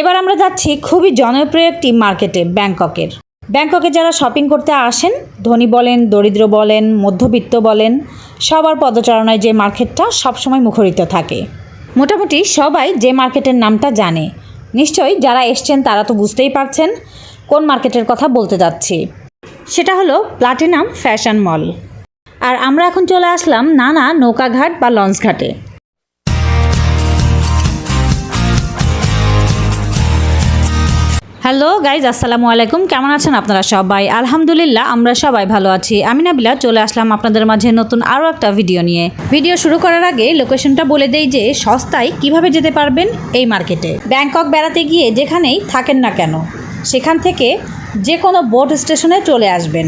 এবার আমরা যাচ্ছি খুবই জনপ্রিয় একটি মার্কেটে, ব্যাংককের। ব্যাংককে যারা শপিং করতে আসেন, ধনী বলেন, দরিদ্র বলেন, মধ্যবিত্ত বলেন, সবার পদচারণায় যে মার্কেটটা সবসময় মুখরিত থাকে। মোটামুটি সবাই যে মার্কেটের নামটা জানে। নিশ্চয়ই যারা এসছেন তারা তো বুঝতেই পারছেন কোন মার্কেটের কথা বলতে যাচ্ছি। সেটা হলো প্লাটিনাম ফ্যাশন মল। আর আমরা এখন চলে আসলাম নানা নৌকাঘাট বা লঞ্চ হ্যালো গাইজ, আসসালামু আলাইকুম। কেমন আছেন আপনারা সবাই? আলহামদুলিল্লাহ, আমরা সবাই ভালো আছি। আমি নাবিলা, চলে আসলাম আপনাদের মাঝে নতুন আরও একটা ভিডিও নিয়ে। ভিডিও শুরু করার আগে লোকেশনটা বলে দেই যে, সস্তায় কীভাবে যেতে পারবেন এই মার্কেটে। ব্যাংকক বেড়াতে গিয়ে যেখানেই থাকেন না কেন, সেখান থেকে যে কোনো বোট স্টেশনে চলে আসবেন।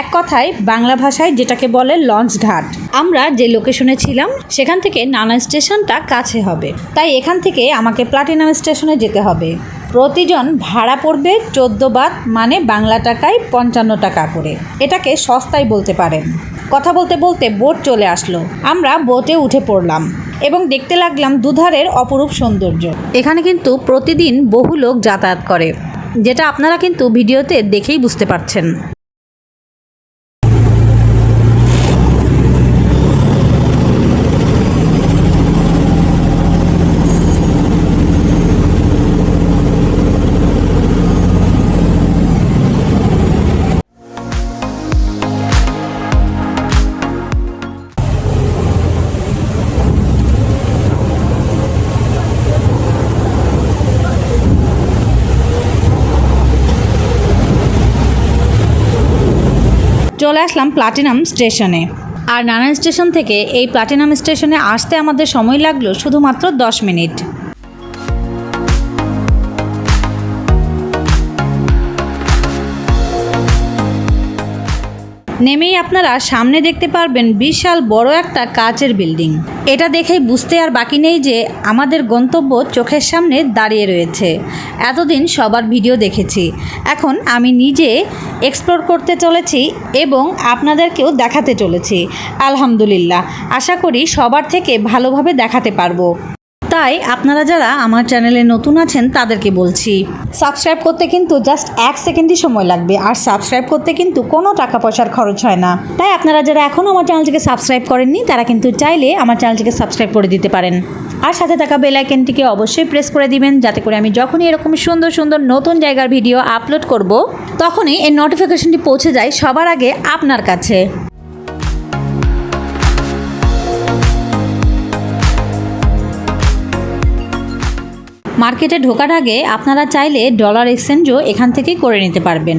এক কথায়, বাংলা ভাষায় যেটাকে বলে লঞ্চ ঘাট। আমরা যে লোকেশনে ছিলাম, সেখান থেকে নানা স্টেশনটা কাছে হবে। তাই এখান থেকে আমাকে প্লাটিনাম স্টেশনে যেতে হবে। প্রতিজন ভাড়া পড়বে চোদ্দ বাদ মানে বাংলা টাকায় পঞ্চান্ন টাকা করে। এটাকে সস্তায় বলতে পারেন। কথা বলতে বলতে বোট চলে আসলো। আমরা বোটে উঠে পড়লাম এবং দেখতে লাগলাম দুধারের অপরূপ সৌন্দর্য। এখানে কিন্তু প্রতিদিন বহু লোক যাতায়াত করে, যেটা আপনারা কিন্তু ভিডিওতে দেখেই বুঝতে পারছেন। চলে আসলাম প্লাটিনাম স্টেশনে। আর নানান স্টেশন থেকে এই প্লাটিনাম স্টেশনে আসতে আমাদের সময় লাগল শুধুমাত্র দশ মিনিট। নেমেই আপনারা সামনে দেখতে পারবেন বিশাল বড় একটা কাচের বিল্ডিং। এটা দেখেই বুঝতে আর বাকি নেই যে আমাদের গন্তব্য চোখের সামনে দাঁড়িয়ে রয়েছে। এতদিন সবার ভিডিও দেখেছি। এখন আমি নিজে এক্সপ্লোর করতে চলেছি এবং আপনাদেরকেও দেখাতে চলেছি। আলহামদুলিল্লাহ। আশা করি সবার থেকে ভালোভাবে দেখাতে পারব। তাই আপনারা যারা আমার চ্যানেলে নতুন আছেন, তাদেরকে বলছি, সাবস্ক্রাইব করতে কিন্তু জাস্ট এক সেকেন্ডই সময় লাগবে, আর সাবস্ক্রাইব করতে কিন্তু কোনো টাকা পয়সার খরচ হয় না। তাই আপনারা যারা এখনও আমার চ্যানেলটিকে সাবস্ক্রাইব করেননি, তারা কিন্তু চাইলে আমার চ্যানেলটিকে সাবস্ক্রাইব করে দিতে পারেন। আর সাথে থাকা বেল আইকনটিকে অবশ্যই প্রেস করে দিবেন, যাতে করে আমি যখনই এরকম সুন্দর সুন্দর নতুন জায়গার ভিডিও আপলোড করব, তখনই এই নোটিফিকেশনটি পৌঁছে যায় সবার আগে আপনার কাছে। মার্কেটে ঢোকার আগে আপনারা চাইলে ডলার এক্সচেঞ্জও এখান থেকেই করে নিতে পারবেন।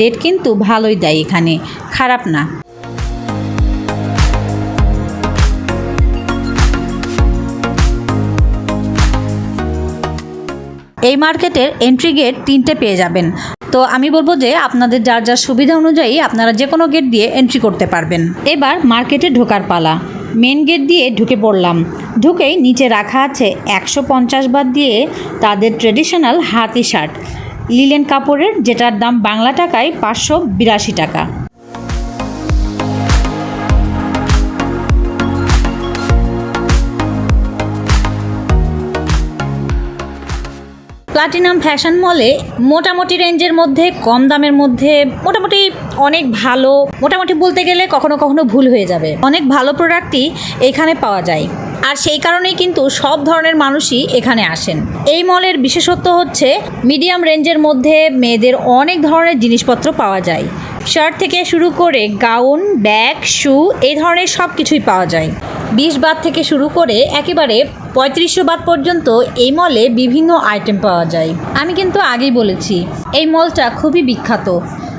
রেট কিন্তু ভালোই দেয় এখানে, খারাপ না। এই মার্কেটের এন্ট্রি গেট তিনটে পেয়ে যাবেন। তো আমি বলব যে আপনাদের যার যার সুবিধা অনুযায়ী আপনারা যে কোনো গেট দিয়ে এন্ট্রি করতে পারবেন। এবার মার্কেটে ঢোকার পালা। মেন গেট দিয়ে ঢুকে পড়লাম। ঢুকেই নিচে রাখা আছে একশো পঞ্চাশ বার দিয়ে তাদের ট্রেডিশনাল হাতি শার্ট লিলেন কাপড়ের যেটার দাম বাংলা টাকায় পাঁচশো বিরাশি টাকা। প্লাটিনাম ফ্যাশন মলে মোটামুটি রেঞ্জের মধ্যে, কম দামের মধ্যে, মোটামুটি অনেক ভালো, মোটামুটি বলতে গেলে কখনো কখনো ভুল হয়ে যাবে। অনেক ভালো প্রোডাক্টই এখানে পাওয়া যায়। আর সেই কারণেই কিন্তু সব ধরনের মানুষই এখানে আসেন। এই মলের বিশেষত্ব হচ্ছে মিডিয়াম রেঞ্জের মধ্যে মেয়েদের অনেক ধরনের জিনিসপত্র পাওয়া যায়। শার্ট থেকে শুরু করে গাউন, ব্যাগ, শু এই ধরনের সব কিছুই পাওয়া যায়। বিশ বাদ থেকে শুরু করে একেবারে পঁয়ত্রিশশো বাদ পর্যন্ত এই মলে বিভিন্ন আইটেম পাওয়া যায়। আমি কিন্তু আগেই বলেছি, এই মলটা খুবই বিখ্যাত।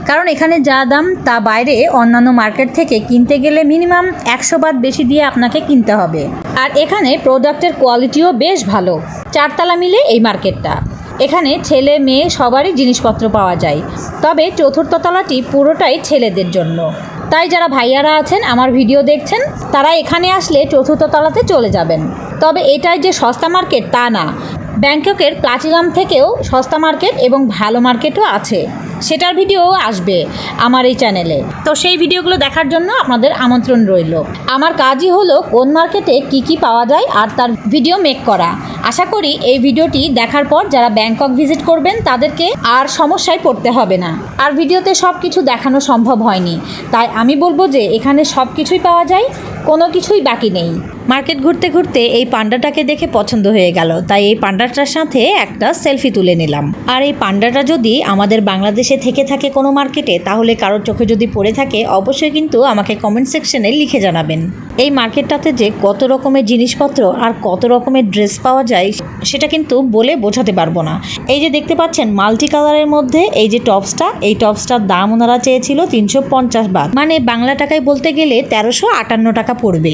কারণ এখানে যা দাম, তা বাইরে অন্যান্য মার্কেট থেকে কিনতে গেলে মিনিমাম একশো বাদ বেশি দিয়ে আপনাকে কিনতে হবে। আর এখানে প্রোডাক্টের কোয়ালিটিও বেশ ভালো। চারতলা মিলে এই মার্কেটটা। এখানে ছেলে, মেয়ে সবারই জিনিসপত্র পাওয়া যায়। তবে চতুর্থ তলাটি পুরোটাই ছেলেদের জন্য। তাই যারা ভাইয়ারা আছেন, আমার ভিডিও দেখছেন, তারা এখানে আসলে চতুর্থ তলাতে চলে যাবেন। তবে এটাই যে সস্তা মার্কেট তা না। ব্যাংককের প্লাটিনাম থেকেও সস্তা মার্কেট এবং ভালো মার্কেটও আছে। সেটার ভিডিও আসবে আমার এই চ্যানেলে। তো সেই ভিডিওগুলো দেখার জন্য আপনাদের আমন্ত্রণ রইল। আমার কাজই হলো কোন মার্কেটে কি কি পাওয়া যায় আর তার ভিডিও মেক করা। আশা করি এই ভিডিওটি দেখার পর যারা ব্যাংকক ভিজিট করবেন তাদেরকে আর সমস্যায় পড়তে হবে না। আর ভিডিওতে সব কিছু দেখানো সম্ভব হয়নি। তাই আমি বলব যে এখানে সব কিছুই পাওয়া যায়। কোনো কিছুই বাকি নেই। মার্কেট ঘুরতে ঘুরতে এই পান্ডাটাকে দেখে পছন্দ হয়ে গেল। তাই এই পান্ডাটার সাথে একটা সেলফি তুলে নিলাম। আর এই পান্ডাটা যদি আমাদের বাংলাদেশে থেকে থাকে কোনো মার্কেটে, তাহলে কারোর চোখে যদি পড়ে থাকে, অবশ্যই কিন্তু আমাকে কমেন্ট সেকশনে লিখে জানাবেন। এই মার্কেটটাতে যে কত রকমের জিনিসপত্র আর কত রকমের ড্রেস পাওয়া যায়, সেটা কিন্তু বলে বোঝাতে পারব না। এই যে দেখতে পাচ্ছেন, মাল্টি কালারের মধ্যে এই যে টপসটা, এই টপসটার দাম ওনারা চেয়েছিল তিনশো পঞ্চাশ বাদ। মানে বাংলা টাকায় বলতে গেলে তেরোশো আটান্ন টাকা পড়বে।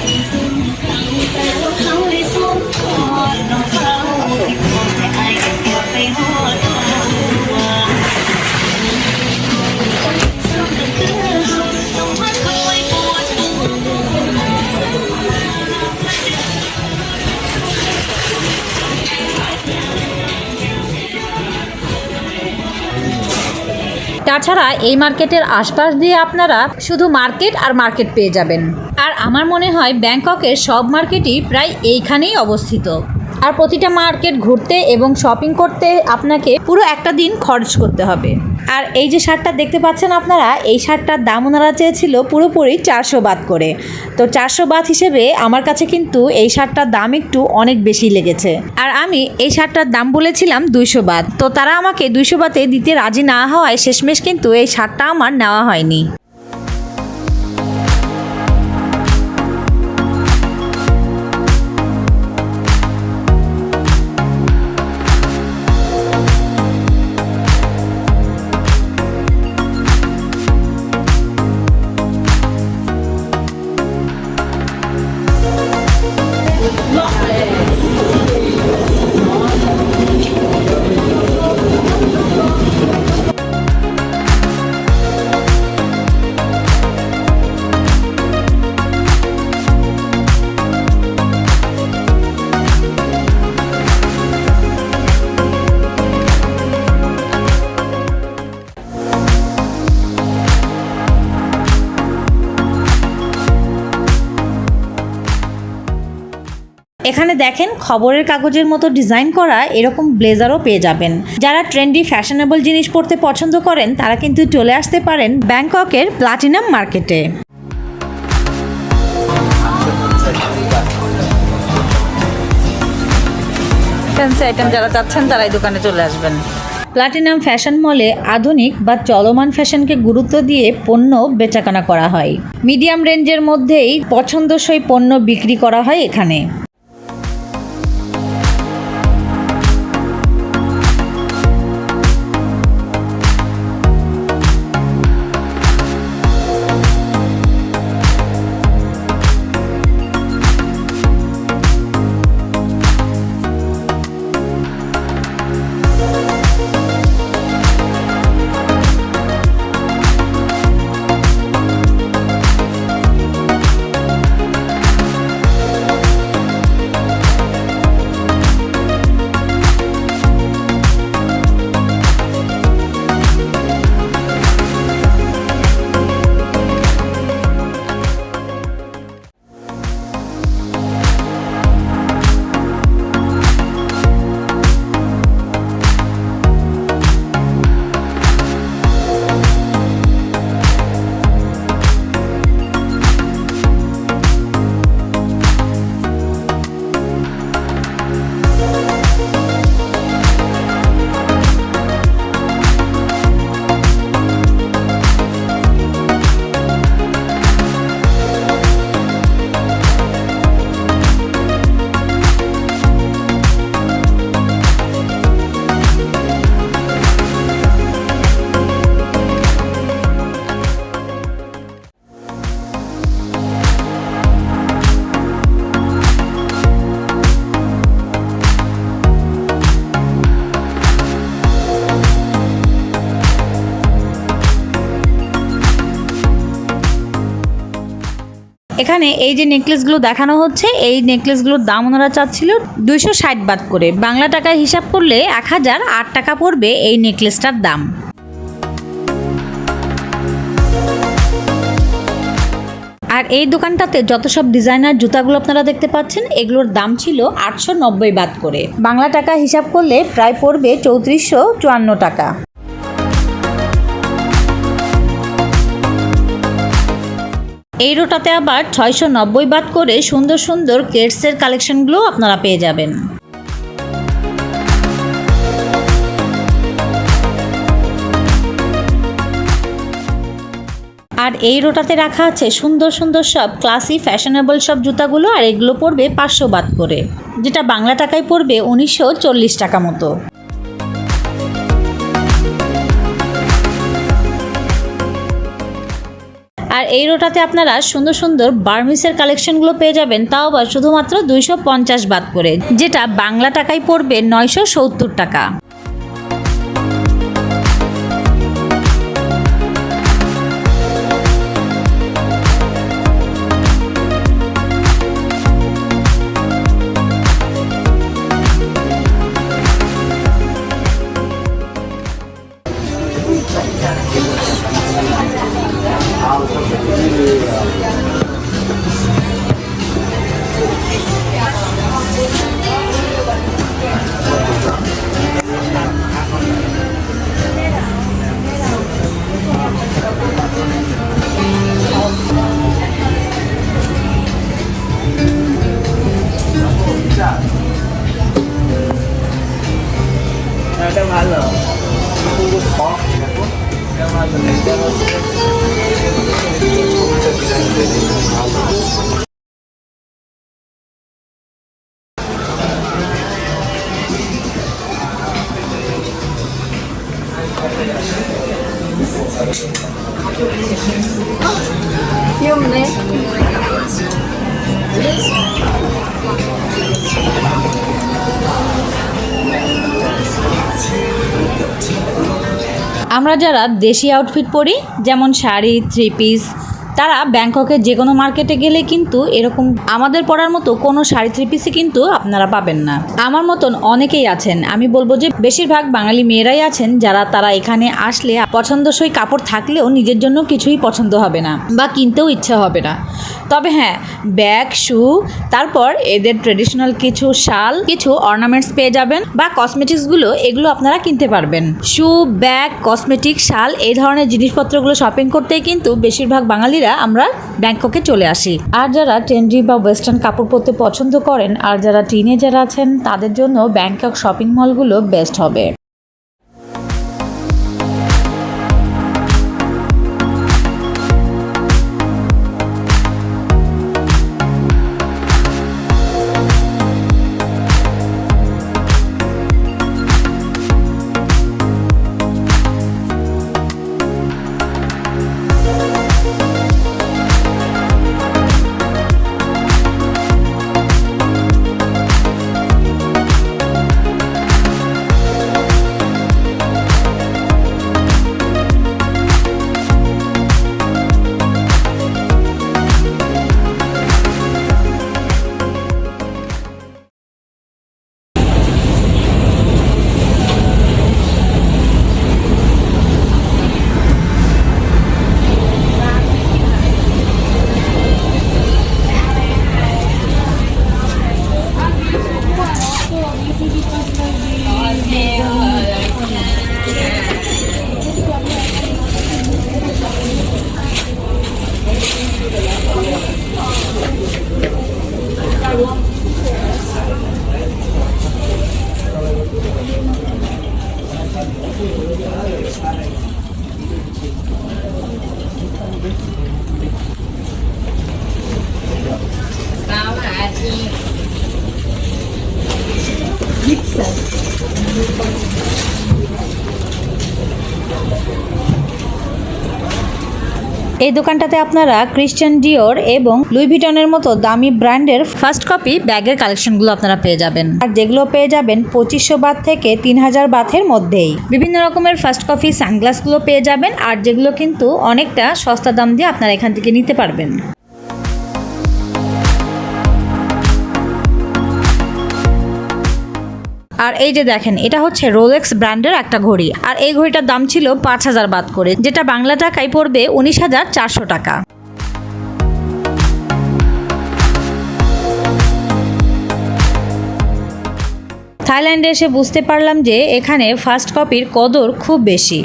তাছাড়া এই মার্কেটের আশপাশ দিয়ে আপনারা শুধু মার্কেট আর মার্কেট পেয়ে যাবেন। আর আমার মনে হয় ব্যাংককের সব মার্কেটই প্রায় এইখানেই অবস্থিত। আর প্রতিটা মার্কেট ঘুরতে এবং শপিং করতে আপনাকে পুরো একটা দিন খরচ করতে হবে। আর এই যে শার্টটা দেখতে পাচ্ছেন আপনারা, এই শার্টটার দাম ওনারা চেয়েছিল পুরোপুরি চারশো বাদ করে। তো চারশো বাদ হিসেবে আমার কাছে কিন্তু এই শার্টটার দাম একটু অনেক বেশি লেগেছে। আর আমি এই শার্টটার দাম বলেছিলাম দুইশো বাদ। তো তারা আমাকে দুইশো বাতে দিতে রাজি না হওয়ায় শেষমেশ কিন্তু এই শার্টটা আমার নেওয়া হয়নি। এখানে দেখেন খবরের কাগজের মতো ডিজাইন করা এরকম ব্লেজারও পেয়ে যাবেন। যারা ট্রেন্ডি ফ্যাশনেবল জিনিস পরতে পছন্দ করেন তারা কিন্তু চলে আসতে পারেন ব্যাংককের প্লাটিনাম মার্কেটে। ফ্যান্সি আইটেম যারা চাচ্ছেন তারা এই দোকানে চলে আসবেন। প্লাটিনাম ফ্যাশন মলে আধুনিক বা চলমান ফ্যাশনকে গুরুত্ব দিয়ে পণ্য বেচাকেনা করা হয়। মিডিয়াম রেঞ্জের মধ্যেই পছন্দসই পণ্য বিক্রি করা হয় এখানে। এখানে এই যে নেকলেসগুলো দেখানো হচ্ছে, এই নেকলেসগুলোর দাম ওনারা চাচ্ছিল দুইশো ষাট বাদ করে। বাংলা টাকায় হিসাব করলে এক হাজার আট টাকা পড়বে এই নেকলেসটার দাম। আর এই দোকানটাতে যত সব ডিজাইনার জুতাগুলো আপনারা দেখতে পাচ্ছেন, এগুলোর দাম ছিল আটশো নব্বই বাদ করে। বাংলা টাকা হিসাব করলে প্রায় পড়বে চৌত্রিশশো চুয়ান্ন টাকা। এই রোটাতে আবার ছয়শো নব্বই বাদ করে সুন্দর সুন্দর কেটসের কালেকশনগুলো আপনারা পেয়ে যাবেন। আর এই রোটাতে রাখা আছে সুন্দর সুন্দর সব ক্লাসি ফ্যাশনেবল সব জুতাগুলো আর এগুলো পড়বে পাঁচশো বাদ করে। যেটা বাংলা টাকায় পড়বে উনিশশো চল্লিশ টাকা মতো। আর এই রোটাতে আপনারা সুন্দর সুন্দর বার্মিসের কালেকশনগুলো পেয়ে যাবেন, তাও আবার শুধুমাত্র দুইশো পঞ্চাশ বাদ করে, যেটা বাংলা টাকায় পড়বে নয়শো সত্তর টাকা। আমরা যারা দেশি আউটফিট পরি যেমন শাড়ি থ্রি পিস তারা ব্যাংককের যে কোনো মার্কেটে গেলে কিন্তু এরকম আমাদের পরার মতো কোনো শাড়ি থ্রি পিসই কিন্তু আপনারা পাবেন না। আমার মতন অনেকেই আছেন। আমি বলব যে বেশিরভাগ বাঙালি মেয়েরাই আছেন যারা তারা এখানে আসলে পছন্দসই কাপড় থাকলেও নিজের জন্য কিছুই পছন্দ হবে না বা কিনতেও ইচ্ছা হবে না। তবে হ্যাঁ ব্যাগ, শু, তারপর এদের ট্রেডিশনাল কিছু শাল, কিছু অর্নামেন্টস পেয়ে যাবেন বা কসমেটিক্সগুলো এগুলো আপনারা কিনতে পারবেন। শু, ব্যাগ কসমেটিক শাল এই ধরনের জিনিসপত্রগুলো শপিং করতেই কিন্তু বেশিরভাগ বাঙালিরা আমরা ব্যাংককে চলে আসি। আর যারা ট্রেন্ডি বা ওয়েস্টার্ন কাপড় পরতে পছন্দ করেন, আর যারা টিনেজার আছেন, তাদের জন্য ব্যাংকক শপিং মলগুলো বেস্ট হবে। এই দোকানটাতে আপনারা ক্রিশ্চিয়ান ডিওর এবং লুই ভিটনের মতো দামি ব্র্যান্ডের ফার্স্ট কপি ব্যাগের কালেকশনগুলো আপনারা পেয়ে যাবেন। আর যেগুলো পেয়ে যাবেন পঁচিশশো বাত থেকে তিন হাজার বাথের মধ্যেই। বিভিন্ন রকমের ফার্স্ট কপি সানগ্লাসগুলো পেয়ে যাবেন, আর যেগুলো কিন্তু অনেকটা সস্তা দাম দিয়ে আপনারা এখান থেকে নিতে পারবেন। আর এই যে দেখেন, এটা হচ্ছে রোলেক্স ব্র্যান্ডের একটা ঘড়ি। আর এই ঘড়িটার দাম ছিল পাঁচ হাজার বাদ করে, যেটা বাংলা টাকায় পড়বে উনিশ হাজার চারশো টাকা। থাইল্যান্ডে এসে বুঝতে পারলাম যে এখানে ফার্স্ট কপির কদর খুব বেশি।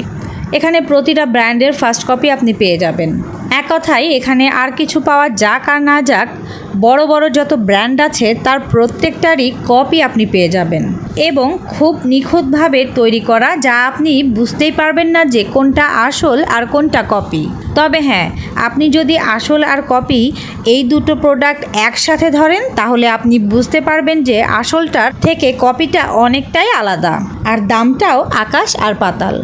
এখানে প্রতিটা ব্র্যান্ডের ফার্স্ট কপি আপনি পেয়ে যাবেন। এক কথায়, এখানে আর কিছু পাওয়া যাক আর না যাক, বড় বড় যত ব্র্যান্ড আছে, তার প্রত্যেকটারই কপি আপনি পেয়ে যাবেন। এবং খুব নিখুঁতভাবে তৈরি করা যা আপনি বুঝতেই পারবেন না যে কোনটা আসল আর কোনটা কপি তবে হ্যাঁ আপনি যদি আসল আর কপি এই দুটো প্রোডাক্ট একসাথে ধরেন, তাহলে আপনি বুঝতে পারবেন যে আসলটার থেকে কপিটা অনেকটাই আলাদা। আর দামটাও আকাশ আর পাতাল।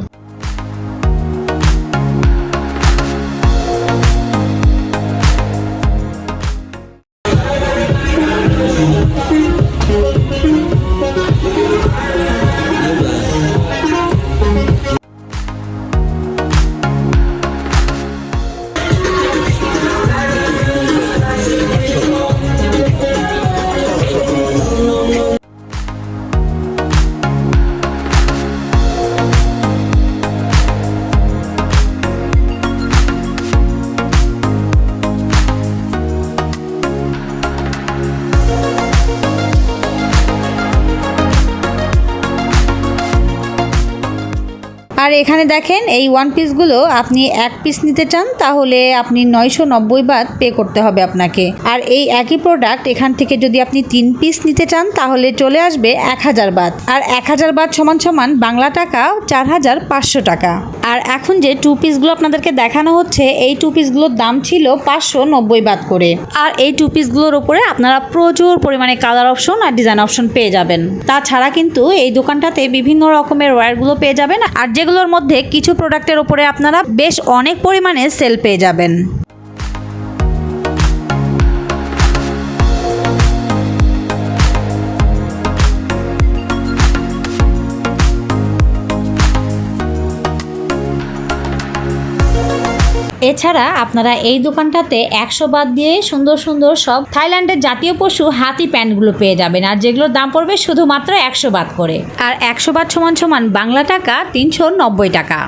এখানে দেখেন, এই ওয়ান পিসগুলো আপনি এক পিস নিতে চান, তাহলে আপনি নয়শো নব্বই বাদ পে করতে হবে আপনাকে। আর এই একই প্রোডাক্ট এখান থেকে যদি আপনি তিন পিস নিতে চান, তাহলে চলে আসবে এক হাজার বাদ। আর এক হাজার বাদ সমান সমান বাংলা টাকা চার হাজার পাঁচশো টাকা। আর এখন যে টু পিসগুলো আপনাদেরকে দেখানো হচ্ছে, এই টু পিসগুলোর দাম ছিল পাঁচশো নব্বই বাদ করে। আর এই টু পিসগুলোর উপরে আপনারা প্রচুর পরিমাণে কালার অপশন আর ডিজাইন অপশন পেয়ে যাবেন। তাছাড়া কিন্তু এই দোকানটাতে বিভিন্ন রকমের ওয়্যারগুলো পেয়ে যাবেন। আর মধ্যে কিছু প্রোডাক্টের ওপরে আপনারা বেশ অনেক পরিমাণে সেল পেয়ে যাবেন। এছাড়া আপনারা এই দোকানটাতে একশো বাদ দিয়ে সুন্দর সুন্দর সব থাইল্যান্ডের জাতীয় পশু হাতি প্যান্টগুলো পেয়ে যাবেন। আর যেগুলোর দাম পড়বে শুধুমাত্র একশো বাদ করে। আর একশো বাদ সমান সমান বাংলা টাকা তিনশো নব্বই টাকা।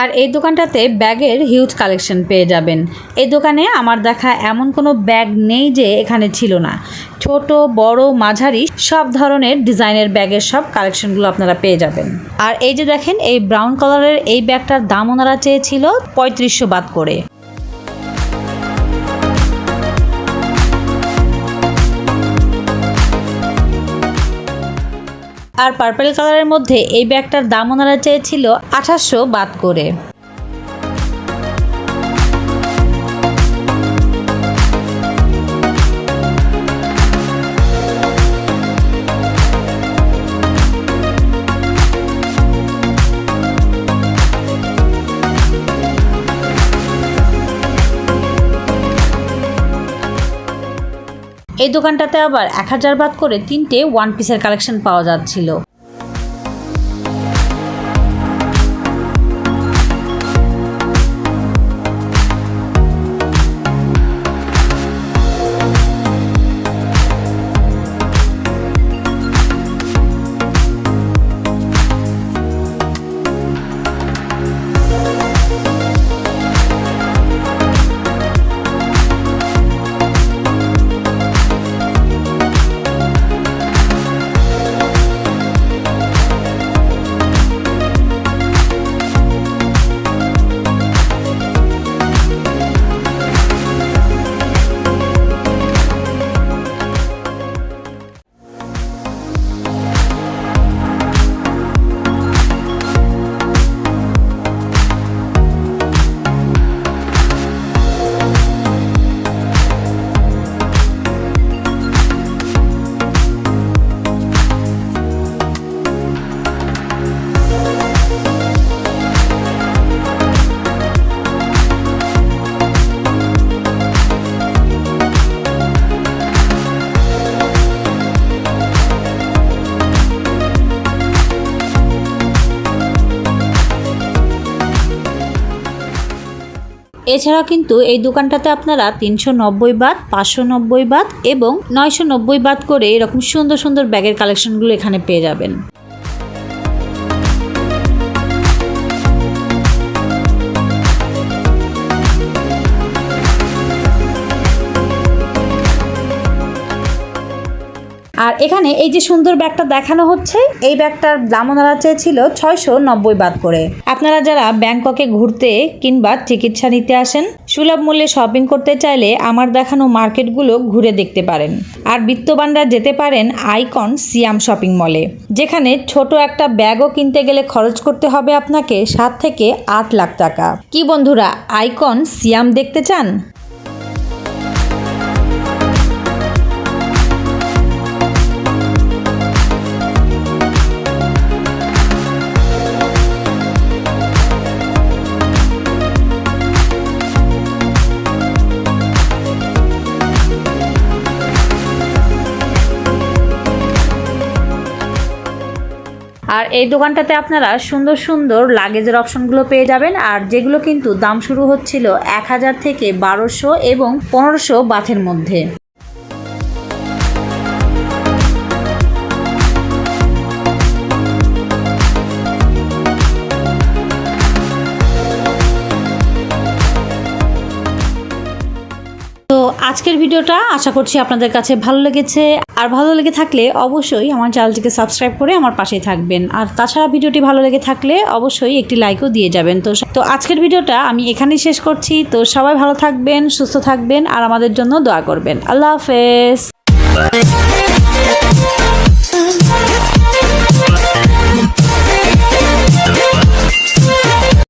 আর এই দোকানটাতে ব্যাগের হিউজ কালেকশন পেয়ে যাবেন। এই দোকানে আমার দেখা এমন কোনো ব্যাগ নেই যে এখানে ছিল না। ছোট, বড়, মাঝারি সব ধরনের ডিজাইনের ব্যাগের সব কালেকশনগুলো আপনারা পেয়ে যাবেন। আর এই যে দেখেন, এই ব্রাউন কালারের এই ব্যাগটার দাম ওনারা চেয়েছিল পঁয়ত্রিশশো বাদ করে। আর পার্পেল কালারের মধ্যে এই ব্যাগটার দাম ওনারা চেয়েছিল আঠাশশো বাদ করে। এই দোকানটাতে আবার এক হাজার বাদ করে তিনটে ওয়ান পিসের কালেকশন পাওয়া যাচ্ছিল। এছাড়াও কিন্তু এই দোকানটাতে আপনারা তিনশো নব্বই বাদ, পাঁচশো নব্বই বাদ এবং নয়শো নব্বই বাদ করে এরকম সুন্দর সুন্দর ব্যাগের কালেকশনগুলো এখানে পেয়ে যাবেন। এখানে এই যে সুন্দর ব্যাগটা দেখানো হচ্ছে, এই ব্যাগটার দাম ওনারা চেয়েছিল ছয়শো নব্বই বাদ করে। আপনারা যারা ব্যাংককে ঘুরতে কিংবা চিকিৎসা নিতে আসেন, সুলভ মূল্যে শপিং করতে চাইলে আমার দেখানো মার্কেটগুলো ঘুরে দেখতে পারেন। আর বিত্তবানরা যেতে পারেন আইকন সিয়াম শপিং মলে, যেখানে ছোট একটা ব্যাগও কিনতে গেলে খরচ করতে হবে আপনাকে সাত থেকে আট লাখ টাকা। কি বন্ধুরা, আইকন সিয়াম দেখতে চান? আর এই দোকানটাতে আপনারা সুন্দর সুন্দর লাগেজের অপশনগুলো পেয়ে যাবেন। আর যেগুলো কিন্তু দাম শুরু হচ্ছিল এক হাজার থেকে বারোশো এবং পনেরোশো বাথের মধ্যে। আজকের ভিডিওটা আশা করছি আপনাদের কাছে ভালো লেগেছে। আর ভালো লেগে থাকলে অবশ্যই আমার চ্যানেলটিকে সাবস্ক্রাইব করে আমার পাশেই থাকবেন। আর তাছাড়া ভিডিওটি ভালো লেগে থাকলে অবশ্যই একটি লাইকও দিয়ে যাবেন। তো তো আজকের ভিডিওটা আমি এখানেই শেষ করছি। তো সবাই ভালো থাকবেন, সুস্থ থাকবেন, আর আমাদের জন্য দোয়া করবেন। আল্লাহ হাফেজ।